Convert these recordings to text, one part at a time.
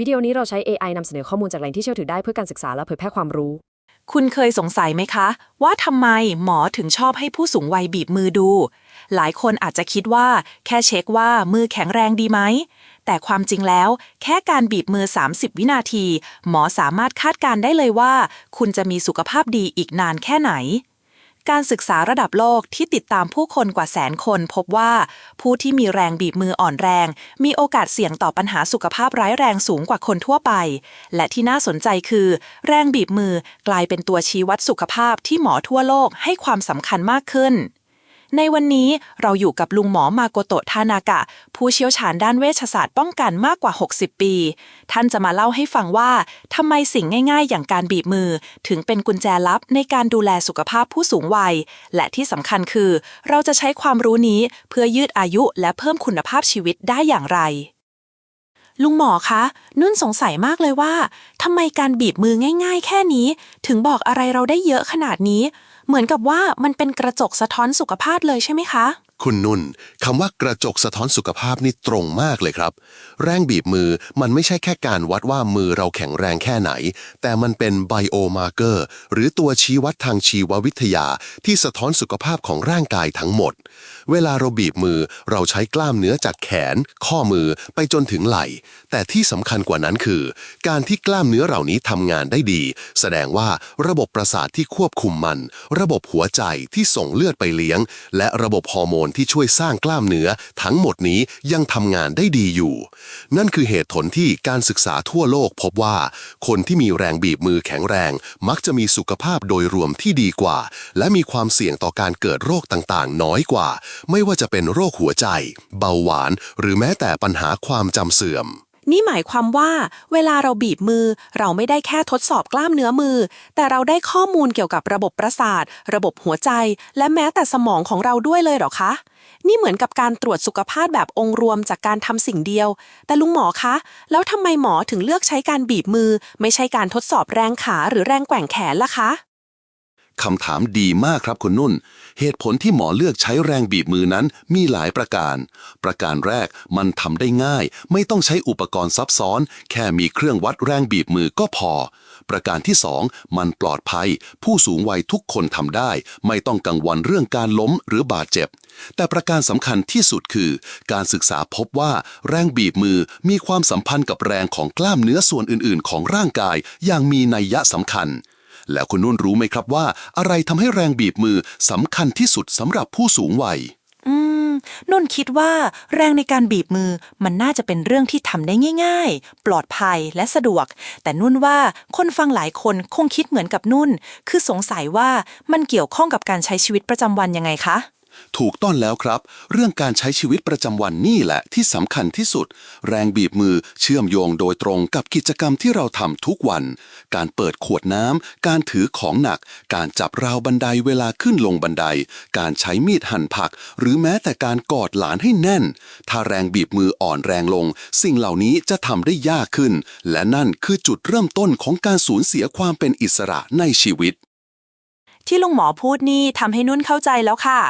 วิดีโอนี้เราใช้ AI นำเสนอข้อมูลจากแหล่งที่เชื่อถือได้เพื่อการศึกษาและเผยแพร่ความรู้ คุณเคยสงสัยไหมคะ ว่าทำไมหมอถึงชอบให้ผู้สูงวัยบีบมือดู หลายคนอาจจะคิดว่า แค่เช็คว่ามือแข็งแรงดีไหม แต่ความจริงแล้ว แค่การบีบมือ 30 วินาที หมอสามารถคาดการได้เลยว่า คุณจะมีสุขภาพดีอีกนานแค่ไหน การศึกษาระดับโลกที่ติดตามผู้คนกว่าแสนคนพบว่า ผู้ที่มีแรงบีบมืออ่อนแรง มีโอกาสเสี่ยงต่อปัญหาสุขภาพร้ายแรงสูงกว่าคนทั่วไป และที่น่าสนใจคือ แรงบีบมือกลายเป็นตัวชี้วัดสุขภาพที่หมอทั่วโลกให้ความสำคัญมากขึ้น ในวันนี้เราอยู่กับลุงหมอมาโกโตะทานากะ ผู้เชี่ยวชาญด้านเวชศาสตร์ป้องกันมากกว่า 60 ปี ท่านจะมาเล่าให้ฟังว่าทำไมสิ่งง่ายๆ อย่างการบีบมือ ถึงเป็นกุญแจลับในการดูแลสุขภาพผู้สูงวัย และที่สำคัญคือ เราจะใช้ความรู้นี้เพื่อยืดอายุและเพิ่มคุณภาพชีวิตได้อย่างไรลุงหมอคะ นุ่นสงสัยมากเลยว่าทำไมการบีบมือง่าย ๆ แค่นี้ ถึงบอกอะไรเราได้เยอะขนาดนี้ เหมือนกับว่ามันเป็นกระจกสะท้อนสุขภาพเลยใช่ไหมคะ คุณนุ่นคำว่ากระจกสะท้อนสุขภาพนี่ตรงมากเลยครับ แรงบีบมือมันไม่ใช่แค่การวัดว่ามือเราแข็งแรงแค่ไหน แต่มันเป็นไบโอมาเกอร์หรือตัวชี้วัดทางชีววิทยา ที่สะท้อนสุขภาพของร่างกายทั้งหมด เวลาเราบีบมือเราใช้กล้ามเนื้อจากแขน ข้อมือไปจนถึงไหล่ แต่ที่สำคัญกว่านั้นคือ การที่กล้ามเนื้อเหล่านี้ทำงานได้ดี แสดงว่าระบบประสาทที่ควบคุมมัน ระบบหัวใจที่ส่งเลือดไปเลี้ยง และระบบฮอร์โมนที่ช่วยสร้างกล้ามเนื้อทั้งหมดนี้ยังทำงานได้ดีอยู่ นั่นคือเหตุผลที่การศึกษาทั่วโลกพบว่า คนที่มีแรงบีบมือแข็งแรง มักจะมีสุขภาพโดยรวมที่ดีกว่า และมีความเสี่ยงต่อการเกิดโรคต่างๆ น้อยกว่า ไม่ว่าจะเป็นโรคหัวใจ เบาหวาน หรือแม้แต่ปัญหาความจำเสื่อม นี่หมายความว่า เวลาเราบีบมือ เราไม่ได้แค่ทดสอบกล้ามเนื้อมือ แต่เราได้ข้อมูลเกี่ยวกับระบบประสาท ระบบหัวใจ และแม้แต่สมองของเราด้วยเลยเหรอคะ นี่เหมือนกับการตรวจสุขภาพแบบองค์รวมจากการทำสิ่งเดียว แต่ลุงหมอคะ แล้วทำไมหมอถึงเลือกใช้การบีบมือ ไม่ใช่การทดสอบแรงขาหรือแรงแกว่งแขนล่ะคะ คำถามดีมากครับคุณนุ่น เหตุผลที่หมอเลือกใช้แรงบีบมือนั้นมีหลายประการ ประการแรกมันทำได้ง่าย ไม่ต้องใช้อุปกรณ์ซับซ้อน แค่มีเครื่องวัดแรงบีบมือก็พอ ประการที่สองมันปลอดภัย ผู้สูงวัยทุกคนทำได้ ไม่ต้องกังวลเรื่องการล้มหรือบาดเจ็บ แต่ประการสำคัญที่สุดคือ การศึกษาพบว่าแรงบีบมือมีความสัมพันธ์กับแรงของกล้ามเนื้อส่วนอื่น ๆ ของร่างกาย อย่างมีนัยยะสำคัญ แล้วคุณนุ่นรู้ไหมครับว่า อะไรทำให้แรงบีบมือสำคัญที่สุดสำหรับผู้สูงวัย อืมนุ่นคิดว่าแรงในการบีบมือมันน่าจะเป็นเรื่องที่ทำได้ง่าย ๆ ปลอดภัยและสะดวก แต่นุ่นว่าคนฟังหลายคนคงคิดเหมือนกับนุ่น คือสงสัยว่ามันเกี่ยวข้องกับการใช้ชีวิตประจำวันยังไงคะ ถูกต้องแล้วครับ เรื่องการใช้ชีวิตประจำวันนี่แหละที่สำคัญที่สุด แรงบีบมือเชื่อมโยงโดยตรงกับกิจกรรมที่เราทำทุกวัน การเปิดขวดน้ำการถือของหนัก การจับราวบันไดเวลาขึ้นลงบันได การใช้มีดหั่นผัก หรือแม้แต่การกอดหลานให้แน่น ถ้าแรงบีบมืออ่อนแรงลง สิ่งเหล่านี้จะทำได้ยากขึ้น และนั่นคือจุดเริ่มต้นของการสูญเสียความเป็นอิสระในชีวิต ที่ลุงหมอพูดนี่ทำให้นุ่นเข้าใจแล้วค่ะ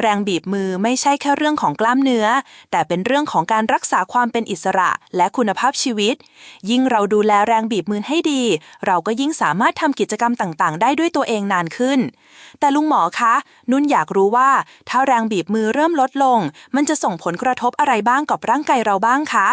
แรงบีบมือไม่ใช่แค่เรื่องของกล้ามเนื้อ แต่เป็นเรื่องของการรักษาความเป็นอิสระและคุณภาพชีวิต ยิ่งเราดูแลแรงบีบมือให้ดี เราก็ยิ่งสามารถทำกิจกรรมต่างๆ ได้ด้วยตัวเองนานขึ้น แต่ลุงหมอคะ นุ่นอยากรู้ว่า ถ้าแรงบีบมือเริ่มลดลง มันจะส่งผลกระทบอะไรบ้างกับร่างกายเราบ้างคะ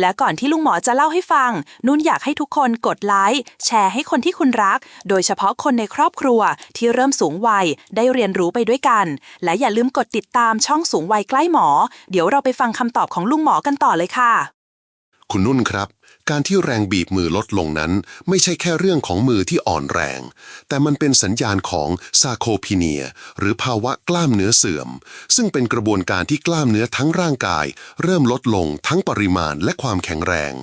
และก่อนที่ลุงหมอจะเล่าให้ฟัง นุ่นอยากให้ทุกคนกดไลค์แชร์ให้คนที่คุณรัก โดยเฉพาะคนในครอบครัวที่เริ่มสูงวัยได้เรียนรู้ไปด้วยกัน และอย่าลืมกดติดตามช่องสูงวัยใกล้หมอ เดี๋ยวเราไปฟังคำตอบของลุงหมอกันต่อเลยค่ะ คุณนุ่นครับ การที่แรงบีบมือลดลงนั้น ไม่ใช่แค่เรื่องของมือที่อ่อนแรง แต่มันเป็นสัญญาณของซาโคพีเนีย หรือภาวะกล้ามเนื้อเสื่อม ซึ่งเป็นกระบวนการที่กล้ามเนื้อทั้งร่างกาย เริ่มลดลงทั้งปริมาณและความแข็งแรง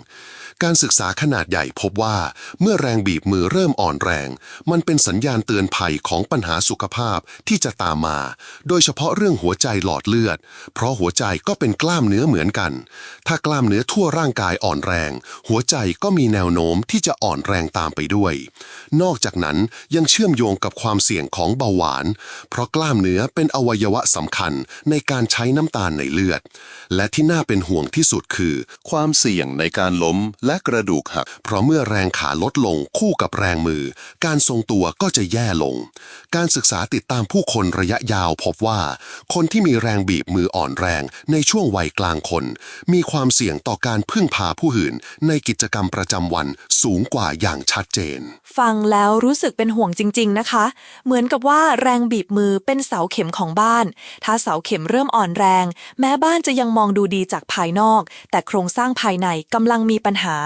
การศึกษาขนาดใหญ่พบว่า เมื่อแรงบีบมือเริ่มอ่อนแรง มันเป็นสัญญาณเตือนภัยของปัญหาสุขภาพที่จะตามมา โดยเฉพาะเรื่องหัวใจหลอดเลือด เพราะหัวใจก็เป็นกล้ามเนื้อเหมือนกัน ถ้ากล้ามเนื้อทั่วร่างกายอ่อนแรง หัวใจก็มีแนวโน้มที่จะอ่อนแรงตามไปด้วย นอกจากนั้นยังเชื่อมโยงกับความเสี่ยงของเบาหวาน เพราะกล้ามเนื้อเป็นอวัยวะสำคัญในการใช้น้ำตาลในเลือด และที่น่าเป็นห่วงที่สุดคือ ความเสี่ยงในการล้มและกระดูกหัก เพราะเมื่อแรงขาลดลงคู่กับแรงมือ การทรงตัวก็จะแย่ลง การศึกษาติดตามผู้คนระยะยาวพบว่า คนที่มีแรงบีบมืออ่อนแรงในช่วงวัยกลางคน มีความเสี่ยงต่อการพึ่งพาผู้อื่น ในกิจกรรมประจำวันสูงกว่าอย่างชัดเจน ฟังแล้วรู้สึกเป็นห่วงจริง ๆนะคะ เหมือนกับว่าแรงบีบมือเป็นเสาเข็มของบ้าน ถ้าเสาเข็มเริ่มอ่อนแรง แม้บ้านจะยังมองดูดีจากภายนอก แต่โครงสร้างภายในกำลังมีปัญหาา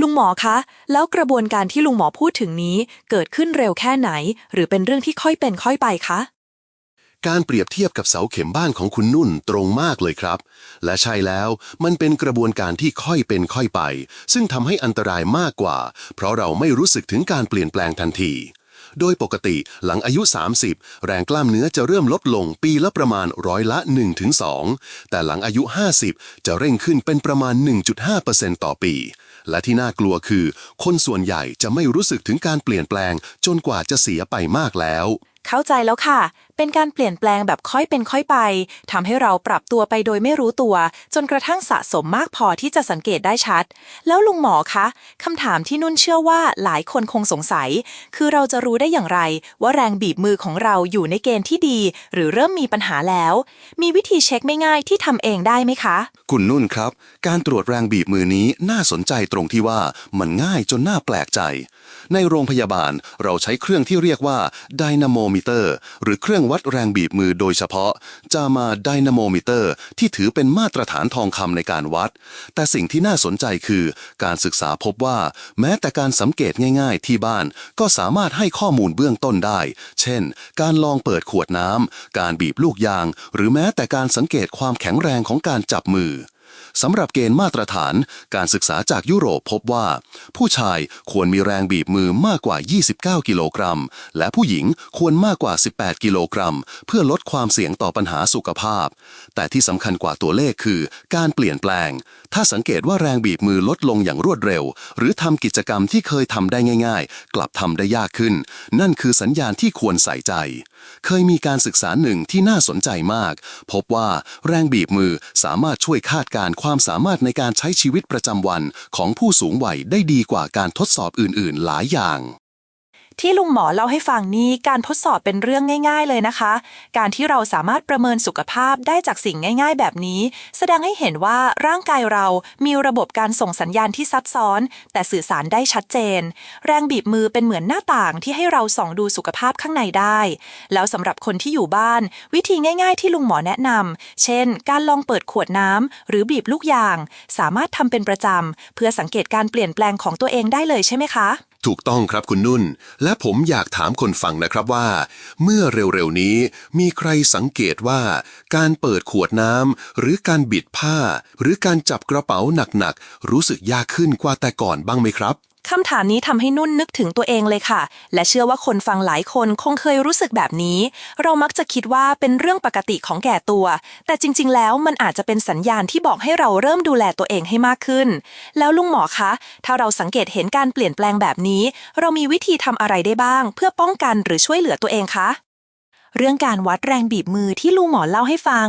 ลุงหมอคะ แล้วกระบวนการที่ลุงหมอพูดถึงนี้เกิดขึ้นเร็วแค่ไหน หรือเป็นเรื่องที่ค่อยเป็นค่อยไปคะ การเปรียบเทียบกับเสาเข็มบ้านของคุณนุ่นตรงมากเลยครับ และใช่แล้วมันเป็นกระบวนการที่ค่อยเป็นค่อยไป ซึ่งทำให้อันตรายมากกว่า เพราะเราไม่รู้สึกถึงการเปลี่ยนแปลงทันที โดยปกติหลังอายุ 30 แรงกล้ามเนื้อจะเริ่มลดลงปีละประมาณร้อยละ 1-2 แต่หลังอายุ 50 จะเร่งขึ้นเป็นประมาณ 1.5%ต่อปี และที่น่ากลัวคือ คนส่วนใหญ่จะไม่รู้สึกถึงการเปลี่ยนแปลงจนกว่าจะเสียไปมากแล้ว เข้าใจแล้วค่ะ เป็นการเปลี่ยนแปลงแบบค่อยเป็นค่อยไปทำให้เราปรับตัวไปโดยไม่รู้ตัว จนกระทั่งสะสมมากพอที่จะสังเกตได้ชัด แล้วลุงหมอคะคำถามที่นุ่นเชื่อว่าหลายคนคงสงสัย คือเราจะรู้ได้อย่างไร ว่าแรงบีบมือของเราอยู่ในเกณฑ์ที่ดี หรือเริ่มมีปัญหาแล้ว มีวิธีเช็คไม่ง่ายที่ทำเองได้ไหมคะ คุณนุ่นครับ การตรวจแรงบีบมือนี้น่าสนใจตรงที่ว่ามันง่ายจนน่าแปลกใจ ในโรงพยาบาลเราใช้เครื่องที่เรียกว่าไดนาโมมิเตอร์ หรือเครื่องวัดแรงบีบมือโดยเฉพาะ จะมาไดนาโมมิเตอร์ ที่ถือเป็นมาตรฐานทองคำในการวัด แต่สิ่งที่น่าสนใจคือ การศึกษาพบว่า แม้แต่การสังเกตง่าย ๆ ที่บ้าน ก็สามารถให้ข้อมูลเบื้องต้นได้ เช่น การลองเปิดขวดน้ำการบีบลูกยาง หรือแม้แต่การสังเกตความแข็งแรงของการจับมือ สำหรับเกณฑ์มาตรฐาน การศึกษาจากยุโรปพบว่า ผู้ชายควรมีแรงบีบมือมากกว่า 29 กิโลกรัม และผู้หญิงควรมากกว่า 18 กิโลกรัม เพื่อลดความเสี่ยงต่อปัญหาสุขภาพ แต่ที่สำคัญกว่าตัวเลขคือ การเปลี่ยนแปลง ถ้าสังเกตว่าแรงบีบมือลดลงอย่างรวดเร็ว หรือทำกิจกรรมที่เคยทำได้ง่าย ๆ กลับทำได้ยากขึ้น นั่นคือสัญญาณที่ควรใส่ใจ เคยมีการศึกษาหนึ่งที่น่าสนใจมาก พบว่าแรงบีบมือสามารถช่วยคาดการณ์ความสามารถในการใช้ชีวิตประจำวันของผู้สูงวัยได้ดีกว่าการทดสอบอื่นๆ หลายอย่าง ที่ลุงหมอเล่าให้ฟังนี้การทดสอบเป็นเรื่องง่าย ๆ เลยนะคะ การที่เราสามารถประเมินสุขภาพได้จากสิ่งง่าย ๆ แบบนี้ แสดงให้เห็นว่าร่างกายเรามีระบบการส่งสัญญาณที่ซับซ้อน แต่สื่อสารได้ชัดเจน แรงบีบมือเป็นเหมือนหน้าต่างที่ให้เราส่องดูสุขภาพข้างในได้ แล้วสำหรับคนที่อยู่บ้าน วิธีง่าย ๆ ที่ลุงหมอแนะนำเช่น การลองเปิดขวดน้ำหรือบีบลูกยาง สามารถทำเป็นประจำเพื่อสังเกตการเปลี่ยนแปลงของตัวเองได้เลยใช่ไหมคะ ถูกต้องครับคุณนุ่น และผมอยากถามคนฟังนะครับว่า เมื่อเร็วๆนี้มีใครสังเกตว่า การเปิดขวดน้ำหรือการบิดผ้า หรือการจับกระเป๋าหนักๆ รู้สึกยากขึ้นกว่าแต่ก่อนบ้างไหมครับคำถามนี้ทำให้นุ่นนึกถึงตัวเองเลยค่ะ และเชื่อว่าคนฟังหลายคนคงเคยรู้สึกแบบนี้ เรามักจะคิดว่าเป็นเรื่องปกติของแก่ตัว แต่จริง ๆ แล้วมันอาจจะเป็นสัญญาณที่บอกให้เราเริ่มดูแลตัวเองให้มากขึ้น แล้วลุงหมอคะ ถ้าเราสังเกตเห็นการเปลี่ยนแปลงแบบนี้ เรามีวิธีทำอะไรได้บ้าง เพื่อป้องกันหรือช่วยเหลือตัวเองคะ เรื่องการวัดแรงบีบมือที่ลุงหมอเล่าให้ฟัง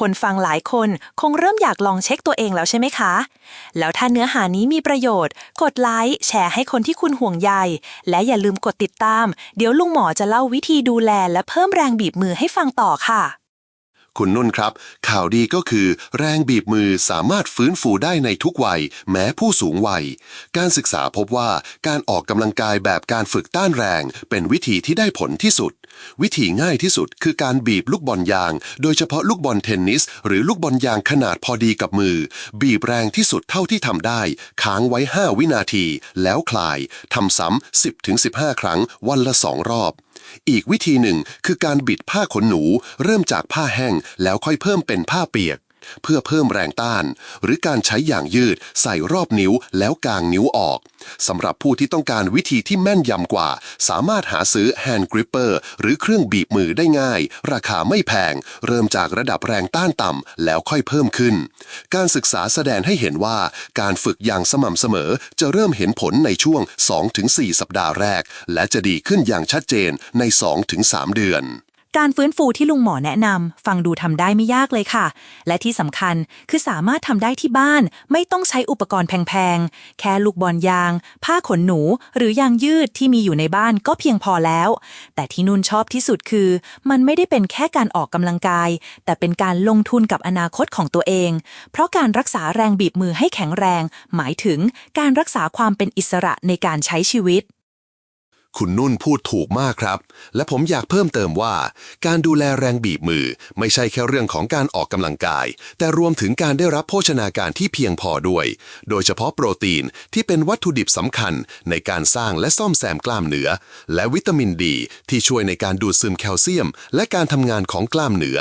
คนฟังหลายคนคงเริ่มอยากลองเช็คตัวเองแล้วใช่ไหมคะ แล้วถ้าเนื้อหานี้มีประโยชน์ กดไลค์แชร์ให้คนที่คุณห่วงใย และอย่าลืมกดติดตาม เดี๋ยวลุงหมอจะเล่าวิธีดูแลและเพิ่มแรงบีบมือให้ฟังต่อค่ะ คุณนุ่นครับ ข่าวดีก็คือ แรงบีบมือสามารถฟื้นฟูได้ในทุกวัย แม้ผู้สูงวัย การศึกษาพบว่าการออกกำลังกายแบบการฝึกต้านแรง เป็นวิธีที่ได้ผลที่สุด วิธีง่ายที่สุดคือการบีบลูกบอลยาง โดยเฉพาะลูกบอลเทนนิส หรือลูกบอลยางขนาดพอดีกับมือ บีบแรงที่สุดเท่าที่ทำได้ ค้างไว้ 5 วินาที แล้วคลายทำซ้ำ10-15 ครั้งวันละ 2 รอบ อีกวิธีหนึ่งคือการบิดผ้าขนหนู เริ่มจากผ้าแห้งแล้วค่อยเพิ่มเป็นผ้าเปียก เพื่อเพิ่มแรงต้าน หรือการใช้อย่างยืดใส่รอบนิ้วแล้วกางนิ้วออกสำหรับผู้ที่ต้องการวิธีที่แม่นยำกว่า สามารถหาซื้อ Hand Gripper หรือเครื่องบีบมือได้ง่าย ราคาไม่แพง เริ่มจากระดับแรงต้านต่ำแล้วค่อยเพิ่มขึ้น การศึกษาแสดงให้เห็นว่าการฝึกอย่างสม่ำเสมอจะเริ่มเห็นผลในช่วง 2-4 สัปดาห์แรก และจะดีขึ้นอย่างชัดเจนใน 2-3 เดือน การฟื้นฟูที่ลุงหมอแนะนำฟังดูทำได้ไม่ยากเลยค่ะ และที่สำคัญคือสามารถทำได้ที่บ้าน ไม่ต้องใช้อุปกรณ์แพงๆ แค่ลูกบอลยาง ผ้าขนหนู หรือยางยืดที่มีอยู่ในบ้านก็เพียงพอแล้ว แต่ที่นุ่นชอบที่สุดคือ มันไม่ได้เป็นแค่การออกกำลังกาย แต่เป็นการลงทุนกับอนาคตของตัวเอง เพราะการรักษาแรงบีบมือให้แข็งแรง หมายถึงการรักษาความเป็นอิสระในการใช้ชีวิต คุณนุ่นพูดถูกมากครับ และผมอยากเพิ่มเติมว่า การดูแลแรงบีบมือ ไม่ใช่แค่เรื่องของการออกกำลังกาย แต่รวมถึงการได้รับโภชนาการที่เพียงพอด้วย โดยเฉพาะโปรตีนที่เป็นวัตถุดิบสำคัญ ในการสร้างและซ่อมแซมกล้ามเนื้อ และวิตามินดี ที่ช่วยในการดูดซึมแคลเซียม และการทำงานของกล้ามเนื้อ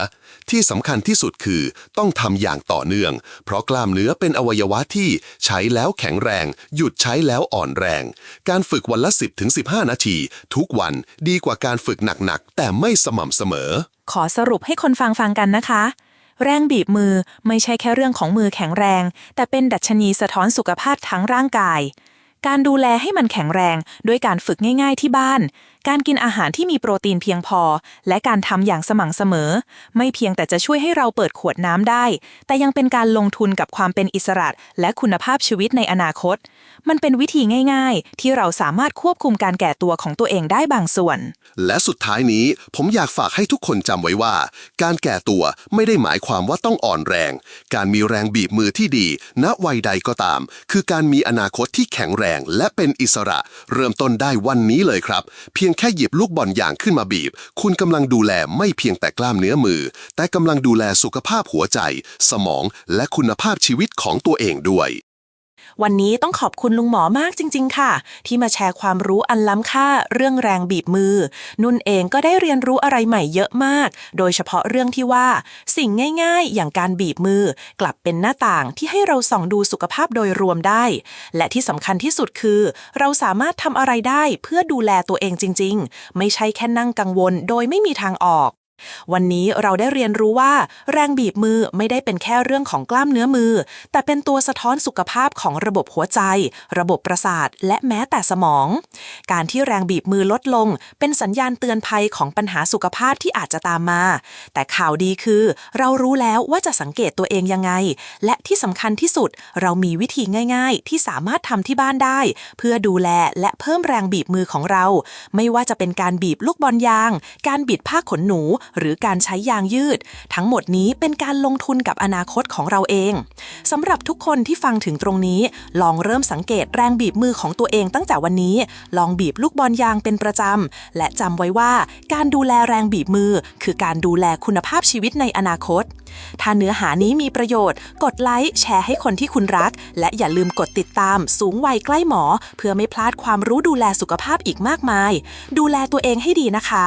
ที่สำคัญที่สุดคือต้องทำอย่างต่อเนื่อง เพราะกล้ามเนื้อเป็นอวัยวะที่ใช้แล้วแข็งแรง หยุดใช้แล้วอ่อนแรง การฝึกวันละ 10-15 นาทีทีทุกวันดีกว่าการฝึกหนักๆ แต่ไม่สม่ำเสมอ ขอสรุปให้คนฟังฟังกันนะคะ แรงบีบมือไม่ใช่แค่เรื่องของมือแข็งแรง แต่เป็นดัชนีสะท้อนสุขภาพทั้งร่างกาย การดูแลให้มันแข็งแรงด้วยการฝึกง่าย ๆ ที่บ้าน การกินอาหารที่มีโปรตีนเพียงพอ และการทำอย่างสม่ำเสมอ ไม่เพียงแต่จะช่วยให้เราเปิดขวดน้ำได้ แต่ยังเป็นการลงทุนกับความเป็นอิสระและคุณภาพชีวิตในอนาคต มันเป็นวิธีง่าย ๆ ที่เราสามารถควบคุมการแก่ตัวของตัวเองได้บางส่วน และสุดท้ายนี้ผมอยากฝากให้ทุกคนจำไว้ว่า การแก่ตัวไม่ได้หมายความว่าต้องอ่อนแรง การมีแรงบีบมือที่ดี ณวัยใดก็ตาม คือการมีอนาคตที่แข็งแรงและเป็นอิสระ เริ่มต้นได้วันนี้เลยครับ เพียงแค่หยิบลูกบอลอย่างขึ้นมาบีบ คุณกำลังดูแลไม่เพียงแต่กล้ามเนื้อมือ แต่กำลังดูแลสุขภาพหัวใจ สมองและคุณภาพชีวิตของตัวเองด้วย วันนี้ต้องขอบคุณลุงหมอมากจริง ๆ ค่ะ ที่มาแชร์ความรู้อันล้ำค่าเรื่องแรงบีบมือ นุ่นเองก็ได้เรียนรู้อะไรใหม่เยอะมาก โดยเฉพาะเรื่องที่ว่า สิ่งง่าย ๆ อย่างการบีบมือ กลับเป็นหน้าต่างที่ให้เราส่องดูสุขภาพโดยรวมได้ และที่สำคัญที่สุดคือ เราสามารถทำอะไรได้เพื่อดูแลตัวเองจริง ๆ ไม่ใช่แค่นั่งกังวล โดยไม่มีทางออก วันนี้เราได้เรียนรู้ว่า แรงบีบมือไม่ได้เป็นแค่เรื่องของกล้ามเนื้อมือ แต่เป็นตัวสะท้อนสุขภาพของระบบหัวใจ ระบบประสาท และแม้แต่สมอง การที่แรงบีบมือลดลง เป็นสัญญาณเตือนภัยของปัญหาสุขภาพที่อาจจะตามมา แต่ข่าวดีคือ เรารู้แล้วว่าจะสังเกตตัวเองยังไง และที่สำคัญที่สุด เรามีวิธีง่าย ๆ ที่สามารถทำที่บ้านได้ เพื่อดูแลและเพิ่มแรงบีบมือของเรา ไม่ว่าจะเป็นการบีบลูกบอลยาง การบิดผ้าขนหนูหรือการใช้ยางยืด ทั้งหมดนี้เป็นการลงทุนกับอนาคตของเราเองสำหรับทุกคนที่ฟังถึงตรงนี้ ลองเริ่มสังเกตแรงบีบมือของตัวเองตั้งแต่วันนี้ ลองบีบลูกบอลยางเป็นประจำ และจำไว้ว่า การดูแลแรงบีบมือ คือการดูแลคุณภาพชีวิตในอนาคต ถ้าเนื้อหานี้มีประโยชน์ กดไลค์แชร์ให้คนที่คุณรัก และอย่าลืมกดติดตาม สูงวัยใกล้หมอ เพื่อไม่พลาดความรู้ดูแลสุขภาพอีกมากมาย ดูแลตัวเองให้ดีนะคะ